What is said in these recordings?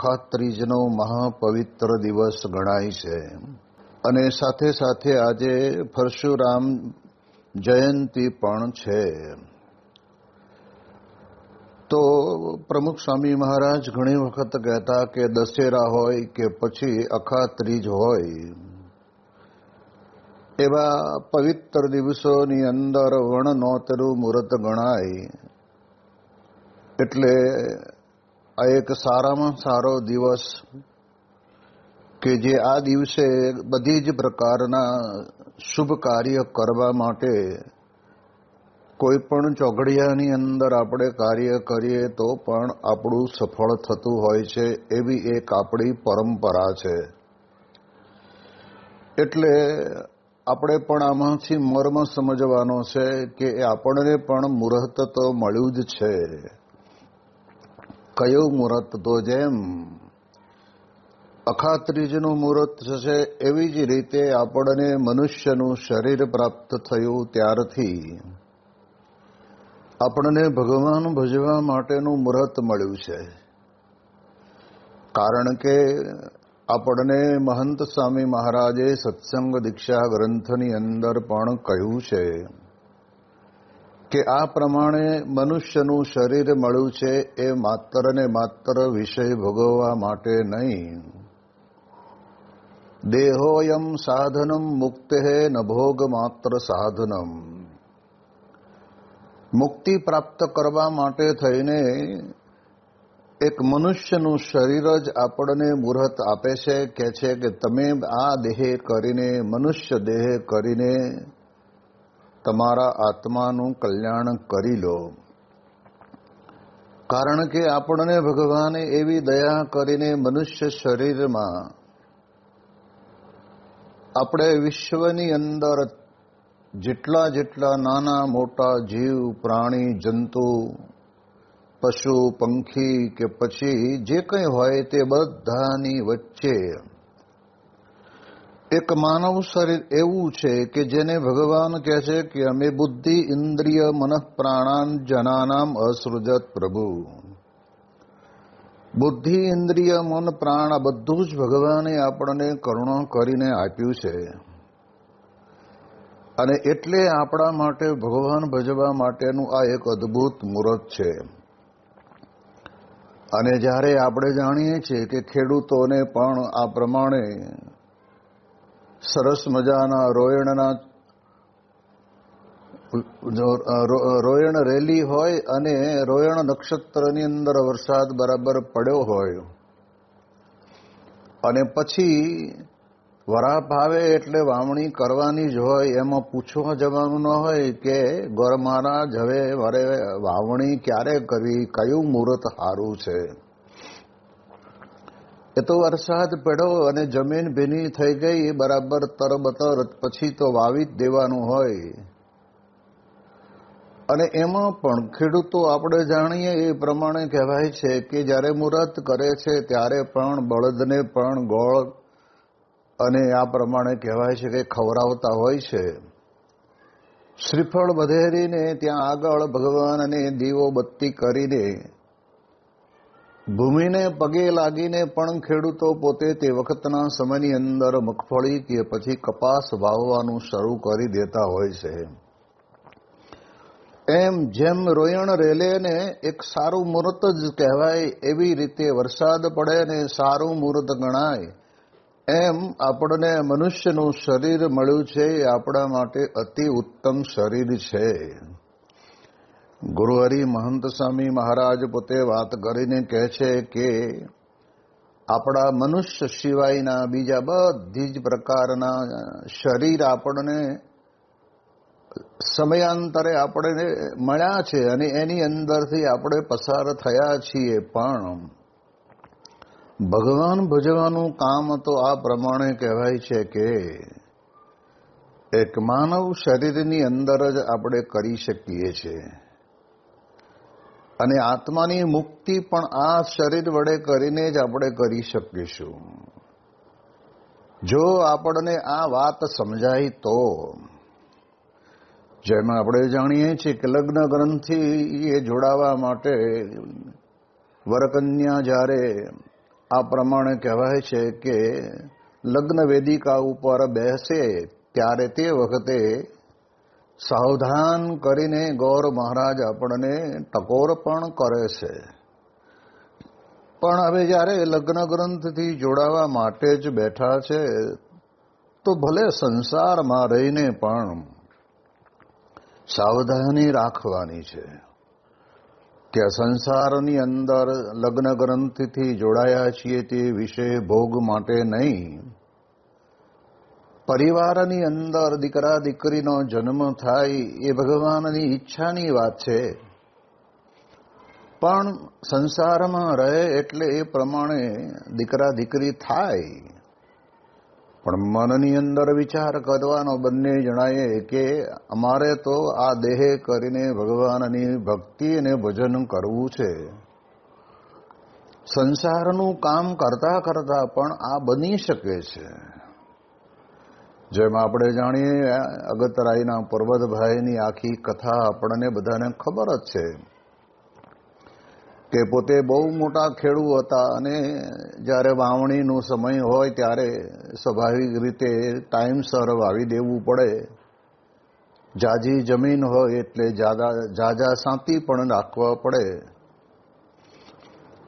અખાત ત્રીજનો મહાપવિત્ર દિવસ ગણાય છે. અને સાથે સાથે આજે પરશુરામ જયંતિ પણ છે. તો પ્રમુખ સ્વામી મહારાજ ઘણી વખત કહેતા કે દશેરા હોય કે પછી અખાત્રીજ હોય. એવા પવિત્ર દિવસોની અંદર વણ નોતરું મુહૂર્ત ગણાય. એટલે આ એક સારામાં સારો દિવસ કે જે આ દિવસે બધી જ પ્રકારના શુભ કાર્ય કરવા માટે કોઈ પણ ચોઘડિયાની અંદર આપણે કાર્ય કરીએ તો પણ આપણું સફળ થતું હોય છે, એવી એક આપણી પરંપરા છે. એટલે આપણે પણ આમાંથી મર્મ સમજવાનો છે કે આપણને પણ મુહૂર્ત તો મળ્યું જ છે. કયું મુહૂર્ત તો જેમ અખાત્રીજનું મુહૂર્ત થશે એવી જ રીતે આપણને મનુષ્યનું શરીર પ્રાપ્ત થયું ત્યારથી. આપણને ભગવાન ભજવા માટેનું મુહૂર્ત મળ્યું છે. કારણ કે આપણને મહંત સ્વામી મહારાજે સત્સંગ દીક્ષા ગ્રંથની અંદર પણ કહ્યું છે. કે આ પ્રમાણે મનુષ્યનું શરીર મળ્યું છે એ માત્ર ને માત્ર વિષય ભોગવવા માટે નહીં. દેહોયમ સાધનમ મુક્ત હે ન ભોગ માત્ર સાધનમ. મુક્તિ પ્રાપ્ત કરવા માટે થઈને એક મનુષ્યનું શરીર જ આપણને મુહૂર્ત આપે છે, કે છે કે તમે આ દેહ કરીને, મનુષ્ય દેહ કરીને તમારા આત્માનું કલ્યાણ કરી લો. કારણ કે આપણને ભગવાને એવી દયા કરીને મનુષ્ય શરીરમાં આપણે વિશ્વની અંદર જેટલા જેટલા નાના મોટા જીવ, પ્રાણી, જંતુ, પશુ, પંખી કે પછી જે કંઈ હોય તે બધાની વચ્ચે એક માનવ શરીર એવું છે કે જેને ભગવાન કહે છે કે અમે બુદ્ધિ, ઇન્દ્રિય, મનઃ, પ્રાણાન, જનાનામ અસૃજત પ્રભુ. બુદ્ધિ, ઇન્દ્રિય, મન, પ્રાણ આ બધું જ ભગવાને આપણને કરુણો કરીને આપ્યું છે. અને એટલે આપણા માટે ભગવાન ભજવા માટેનું આ એક અદ્ભુત મુહૂર્ત છે. અને જ્યારે આપણે જાણીએ છીએ કે ખેડૂતોને પણ આ પ્રમાણે સરસ મજાના રોયણના રોયણ રેલી હોય અને રોયણ નક્ષત્રની અંદર વરસાદ બરાબર પડ્યો હોય. અને પછી વરાપ આવે એટલે વાવણી કરવાની જ હોય, એમાં પૂછવા જવાનું ન હોય કે ગોર મહારાજ, હવે વાવણી ક્યારે કરવી, કયું મુહૂર્ત સારું છે? એ તો વરસાદ પડ્યો અને જમીન ભીની થઈ ગઈ, બરાબર તરબતર પછી તો વાવી જ દેવાનું હોય. અને એમાં પણ ખેડૂતો આપણે જાણીએ એ પ્રમાણે કહેવાય છે કે જ્યારે મુહૂર્ત કરે છે ત્યારે પણ બળદને પણ ગોળ અને આ પ્રમાણે કહેવાય છે કે ખવડાવતા હોય છે. શ્રીફળ બધેરીને ત્યાં આગળ ભગવાન અને દીવો બત્તી કરીને ભૂમિને પગે લાગીને પણ ખેડૂતો પોતે તે વખતના સમયની અંદર મગફળી કે પછી કપાસ વાવવાનું શરૂ કરી દેતા હોય છે. એમ જેમ રોયણ રેલે ને એક સારું મુહૂર્ત જ કહેવાય, એવી રીતે વરસાદ પડે ને સારું મુહૂર્ત ગણાય. એમ આપણને મનુષ્યનું શરીર મળ્યું છે, એ આપણા માટે અતિ ઉત્તમ શરીર છે. ગુરુહરિ મહંત સ્વામી મહારાજ પોતે વાત કરીને કહે છે કે આપણા મનુષ્ય સિવાયના બીજા બધી જ પ્રકારના શરીર આપણને સમયાંતરે આપણે મળ્યા છે અને એની અંદરથી આપણે પસાર થયા છીએ. પણ ભગવાન ભજવાનું કામ તો આ પ્રમાણે કહેવાય છે કે એક માનવ શરીરની અંદર જ આપણે કરી શકીએ છીએ. અને આત્માની મુક્તિ પણ આ શરીર વડે કરીને જ આપણે કરી શકીશું. જો આપણને આ વાત સમજાય તો, જેમાં આપણે જાણીએ છીએ કે લગ્ન ગ્રંથિ એ જોડાવા માટે વરકન્યા જ્યારે આ પ્રમાણે કહેવાય છે કે લગ્ન વેદિકા ઉપર બેસે, ત્યારે તે વખતે સાવધાન કરીને ગૌર મહારાજ આપણને ટકોર પણ કરે છે. પણ હવે જ્યારે લગ્ન ગ્રંથથી જોડાવા માટે જ બેઠા છે, તો ભલે સંસારમાં રહીને પણ સાવધાની રાખવાની છે. કે સંસારની અંદર લગ્ન ગ્રંથથી જોડાયા છીએ તે વિશે ભોગ માટે નહીં. પરિવારની અંદર દીકરા, દીકરીનો જન્મ થાય એ ભગવાનની ઈચ્છાની વાત છે. પણ સંસારમાં રહે એટલે એ પ્રમાણે દીકરા, દીકરી થાય. પણ મનની અંદર વિચાર કરવાનો બંને જણાએ કે અમારે તો આ દેહ કરીને ભગવાનની ભક્તિ અને ભજન કરવું છે. સંસારનું કામ કરતા કરતા પણ આ બની શકે છે. જેમ આપણે જાણીએ અગતરાયના પર્વતભાઈની આખી કથા આપણને બધાને ખબર જ છે કે પોતે બહુ મોટા ખેડૂ હતા અને જ્યારે વાવણીનો સમય હોય ત્યારે સ્વાભાવિક રીતે ટાઈમસર વાવી દેવું પડે. જાજી જમીન હોય એટલે જાજા જાજા સાંતી પણ રાખવા પડે.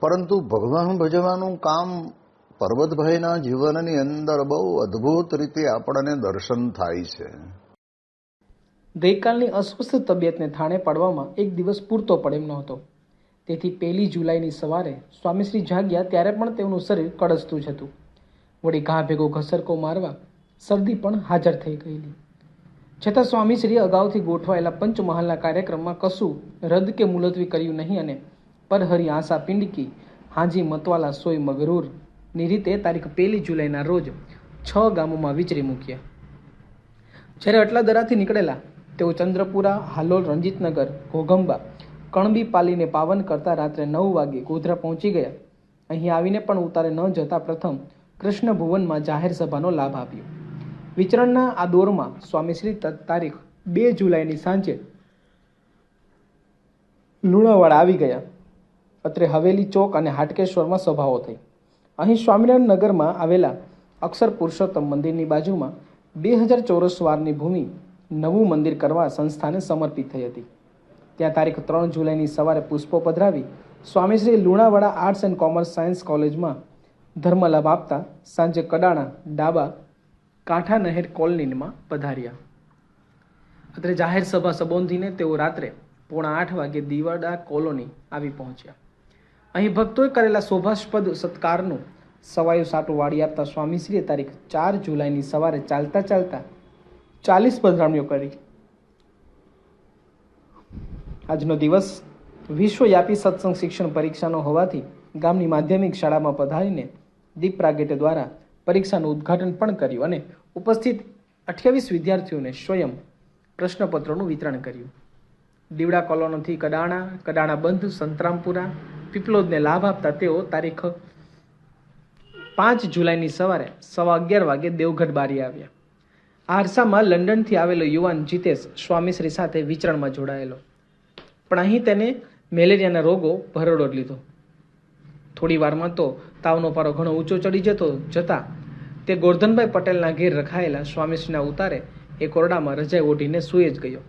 પરંતુ ભગવાન ભજવાનું કામ પર્વતભાઈના જીવનની અંદર બહુ અદ્ભુત રીતે આપણને દર્શન થાય છે. ગઈકાલની અસ્વસ્થ તબિયતને થાણે પાડવામાં એક દિવસ પૂરતો પડે એમ નહોતો. તેથી પહેલી જુલાઈની સવારે સ્વામીશ્રી જાગ્યા ત્યારે પણ તેમનું શરીર કડસતું જ હતું. વળી ઘા ભેગો ઘસરકો મારવા શરદી પણ હાજર થઈ ગયેલી. છતાં સ્વામીશ્રીએ અગાઉથી ગોઠવાયેલા પંચમહાલના કાર્યક્રમમાં કશું રદ કે મુલતવી કર્યું નહીં અને પરહરી આશા પિંડકી હાજી મતવાલા સોય મગરૂર ની રીતે તારીખ પહેલી જુલાઈના રોજ છ ગામોમાં વિચરી મૂક્યા. જ્યારે અટલા દરાથી નીકળેલા તેઓ ચંદ્રપુરા, હાલોલ, રંજીતનગર, ઘોઘંબા, કણબી પાલીને પાવન કરતા રાત્રે નવ વાગે ગોધરા પહોંચી ગયા. અહીં આવીને પણ ઉતારે ન જતા પ્રથમ કૃષ્ણ ભુવનમાં જાહેર સભાનો લાભ આપ્યો. વિચરણના આ દોરમાં સ્વામીશ્રી તારીખ બે જુલાઈની સાંજે લુણાવાડા આવી ગયા. અત્રે હવેલી ચોક અને હાટકેશ્વરમાં સભાઓ થઈ. અહીં સ્વામિનારાયણ નગરમાં આવેલા અક્ષર પુરુષોત્તમ મંદિરની બાજુમાં બે હજાર ચોરસ વારની ભૂમિ નવું મંદિર કરવા સંસ્થાને સમર્પિત થઈ હતી. ત્યાં તારીખ ત્રણ જુલાઈની સવારે પુષ્પો પધરાવી Swamishri Lunawada arts and commerce science કોલેજમાં ધર્મલાભ આપતા સાંજે કડાણા, ડાબા, કાંઠા નહેર કોલોનીમાં પધાર્યા. અત્રે જાહેર સભા સંબોધીને તેઓ રાત્રે પોણા આઠ વાગે દીવાડા કોલોની આવી પહોંચ્યા. અહીં ભક્તોએ કરેલા શોભાસ્પદ સત્કારનું સવાયો સાટો વાળી આપતા સ્વામીશ્રીએ તારીખ ચાર જુલાઈની સવારે ચાલતા ચાલતા ચાલીસ પધરામણીઓ કરી. આજનો દિવસ વિશ્વવ્યાપી સત્સંગ શિક્ષણ પરીક્ષાનો હોવાથી ગામની માધ્યમિક શાળામાં પધારીને દીપ પ્રાગટ્ય દ્વારા પરીક્ષાનું ઉદ્ઘાટન પણ કર્યું અને ઉપસ્થિત અઠ્યાવીસ વિદ્યાર્થીઓને સ્વયં પ્રશ્નપત્રોનું વિતરણ કર્યું. દીવડા કોલોનીથી કડાણા કડાણા બંધ, સંતરામપુરા પીપલોદને લાભ આપતા તેઓ તારીખ પાંચ જુલાઈની સવારે સવા અગિયાર વાગે દેવગઢ બારી આવ્યા. આ અરસામાં લંડનથી આવેલો યુવાન જીતેશ સ્વામીશ્રી સાથે વિચરણમાં જોડાયેલો. પણ અહીં તેને મેલેરિયાના રોગો ભરડો લીધો. થોડી વારમાં તો તાવનો પારો ઘણો ઊંચો ચડી જતો જતા તે ગોરધનભાઈ પટેલના ઘેર રખાયેલા સ્વામીશ્રીના ઉતારે એ કોરડામાં રજાઈ ઓઢીને સૂઈ જ ગયો.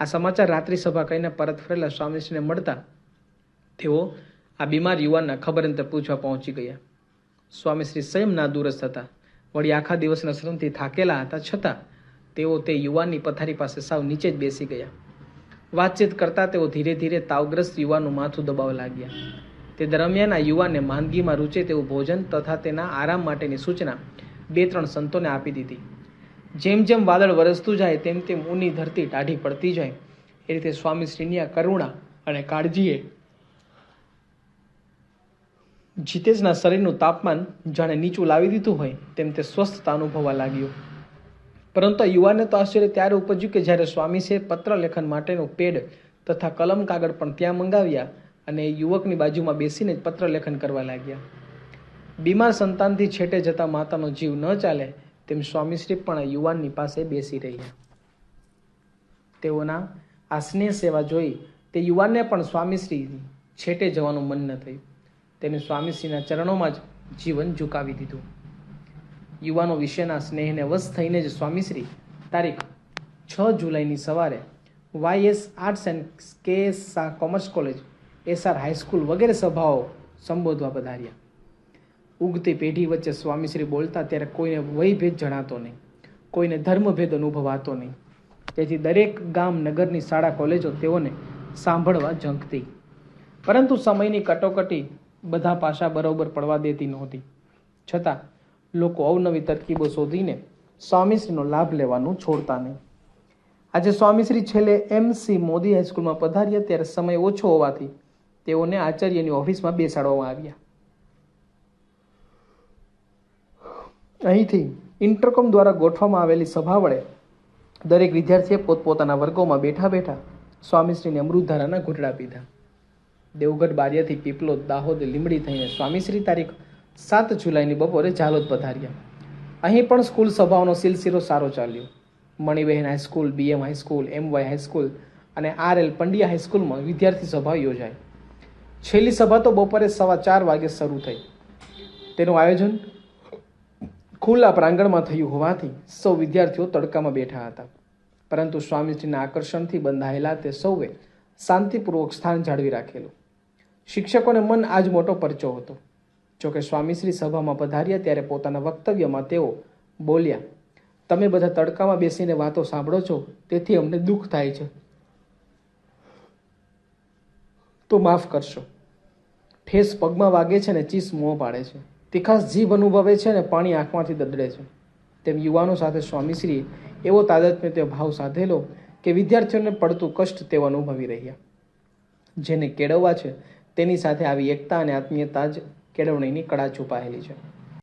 આ સમાચાર રાત્રિ સભા કહીને પરત ફરેલા સ્વામીશ્રીને મળતા તેઓ આ બીમાર યુવાનના ખબર અંતર પૂછવા પહોંચી ગયા. સ્વામીશ્રી સ્વયં ના દૂરસ્થ હતા. વળી આખા દિવસના શ્રમથી થાકેલા હતા. છતાં તેઓ તે યુવાનની પથારી પાસે સાવ નીચે જ બેસી ગયા. વાતચીત કરતા તેઓ ધીરે ધીરે તાવગ્રસ્ત યુવાનનું માથું દબાવવા લાગ્યા. તે દરમિયાન આ યુવાનને માંદગીમાં રૂચે તેવું ભોજન તથા તેના આરામ માટેની સૂચના બે ત્રણ સંતોને આપી દીધી. જેમ જેમ વાદળ વરસતું જાય, તેમ તેમ ઊની ધરતી ટાઢી પડતી જાય. એ રીતે સ્વામીશ્રીની આ કરુણા અને કાળજીએ જીતેશના શરીરનું તાપમાન જાણે નીચું લાવી દીધું હોય તેમ તે સ્વસ્થતા અનુભવવા લાગ્યો. પરંતુ યુવાને તો આશ્ચર્ય ત્યારે ઉપજ્યું કે જ્યારે સ્વામીસે પત્ર લેખન માટેનું પેડ તથા કલમ કાગળ પણ ત્યાં મંગાવ્યા અને યુવકની બાજુમાં બેસીને જ પત્ર લેખન કરવા લાગ્યા. બીમાર સંતાનથી છેટે જતા માતાનો જીવ ન ચાલે તેમ સ્વામીશ્રી પણ યુવાનની પાસે બેસી રહ્યા. તેઓના આ સ્નેહ સેવા જોઈ તે યુવાનને પણ સ્વામીશ્રી છેટે જવાનું મન ન થયું. તેને સ્વામીશ્રીના ચરણોમાં જ જીવન ઝુકાવી દીધું. યુવાનો વિશેના સ્નેહને વશ થઈને જ સ્વામીશ્રી તારીખ છ જુલાઈની સવારે YS arts and KS Shah commerce college, SR high school વગેરે સભાઓ સંબોધવા પધાર્યા. ઉગતી પેઢી વચ્ચે સ્વામીશ્રી બોલતા ત્યારે કોઈને વયભેદ જણાતો નહીં, કોઈને ધર્મભેદ અનુભવાતો નહીં. તેથી દરેક ગામ નગરની શાળા કોલેજો તેઓને સાંભળવા ઝંખતી. પરંતુ સમયની કટોકટી બધા પાસા બરાબર પડવા દેતી નહોતી. છતાં લોકો અવનવી તરકીબો શોધીને સ્વામીશ્રીનો લાભ લેવાનું છોડતા નહીં. આજે સ્વામીશ્રી છેલ્લે એમસી મોદી હાઈસ્કૂલમાં પધાર્યા ત્યારે સમય ઓછો હોવાથી તેઓને આચાર્યની ઓફિસમાં બેસાડવામાં આવ્યા. અહીંથી ઇન્ટરકોમ દ્વારા ગોઠવવામાં આવેલી સભા વડે દરેક વિદ્યાર્થીએ પોતપોતાના વર્ગોમાં બેઠા બેઠા સ્વામીશ્રીને અમૃતધારાના ઘૂંટડા પીધા. દેવગઢ બારિયાથી પીપલોદ દાહોદ લીમડી થઈને સ્વામીશ્રી તારીખ સાત જુલાઈની બપોરે ઝાલોદ પધાર્યા. અહીં પણ સ્કૂલ સભાઓનો સિલસિલો સારો ચાલ્યો. Manibahen high school, BM high school, MY high school અને આર એલ પંડ્યા હાઈસ્કૂલમાં વિદ્યાર્થી સભા યોજાઈ. છેલ્લી સભા તો બપોરે સવા ચાર વાગે શરૂ થઈ. તેનું આયોજન ખુલ્લા પ્રાંગણમાં થયું હોવાથી સૌ વિદ્યાર્થીઓ તડકામાં બેઠા હતા. પરંતુ સ્વામીજીના આકર્ષણથી બંધાયેલા તે સૌએ શાંતિપૂર્વક સ્થાન જાળવી રાખેલું. શિક્ષકોને મન આજ મોટો પરચો હતો. જોકે સ્વામીશ્રી સભામાં પધાર્યા ત્યારે પોતાના વક્તવ્યમાં તેઓ બોલ્યા, તમે બધા તડકામાં બેસીને વાતો સાંભળો છો, તેથી અમને દુઃખ થાય છે. તો માફ કરશો. ઠેસ પગમાં વાગે છે ને ચીસ મોં પાડે છે. તીખાસ જીભ અનુભવે છે ને પાણી આંખમાંથી દદડે છે. તેમ યુવાનો સાથે સ્વામીશ્રીએ એવો તાદાત્મ્ય ભાવ સાધેલો કે વિદ્યાર્થીઓને પડતું કષ્ટ તેઓ અનુભવી રહ્યા. જેને કેળવવા છે તેની સાથે આવી એકતા અને આત્મીયતા જ કેળવણીની કળા છુપાયેલી છે.